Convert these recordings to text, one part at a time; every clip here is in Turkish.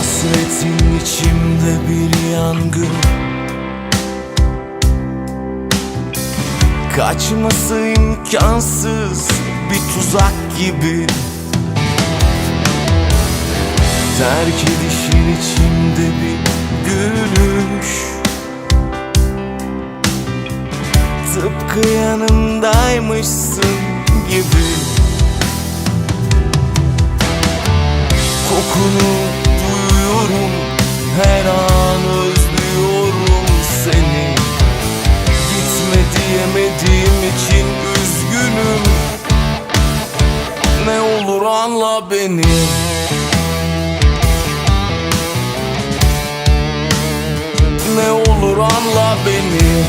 Hasretin içimde bir yangın. Kaçması imkansız bir tuzak gibi Terk edişin içimde bir gülüş. Tıpkı yanımdaymışsın gibi. Kokunu duyuyorum Her an özlüyorum seni. Gitme diyemediğim için üzgünüm. Ne olur anla beni anla beni.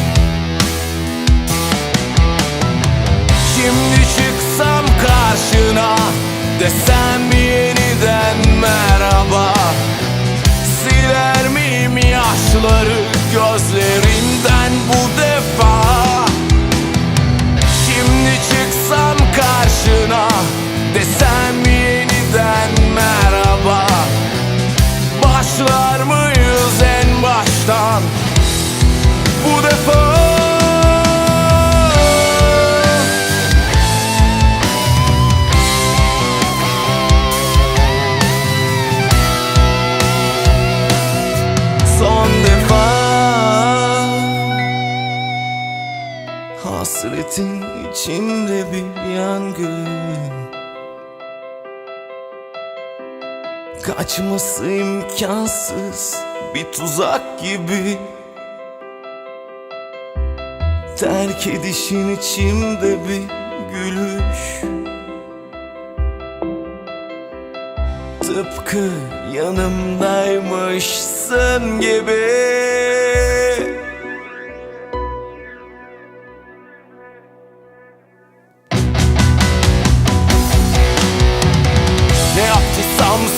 Şimdi çıksam karşına Desem yeniden merhaba. Siler miyim yaşları gözlerimden Hasretin içinde bir yangın. Kaçması imkansız bir tuzak gibi. Terk edişin içimde bir gülüş. Tıpkı yanımdaymışsın gibi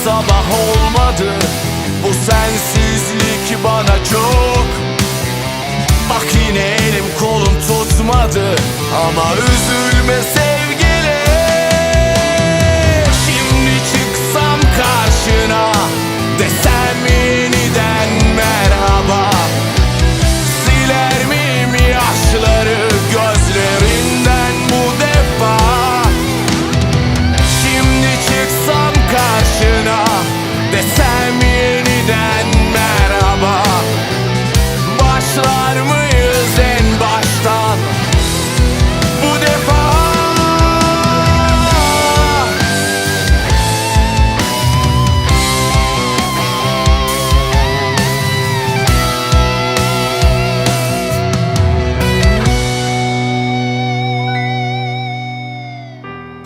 sabah olmadı. Bu sensizlik bana çok. Bak yine elim kolum tutmadı. Ama üzülme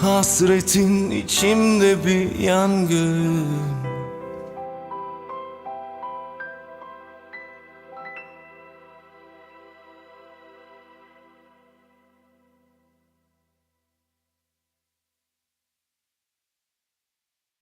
Hasretin içimde bir yangın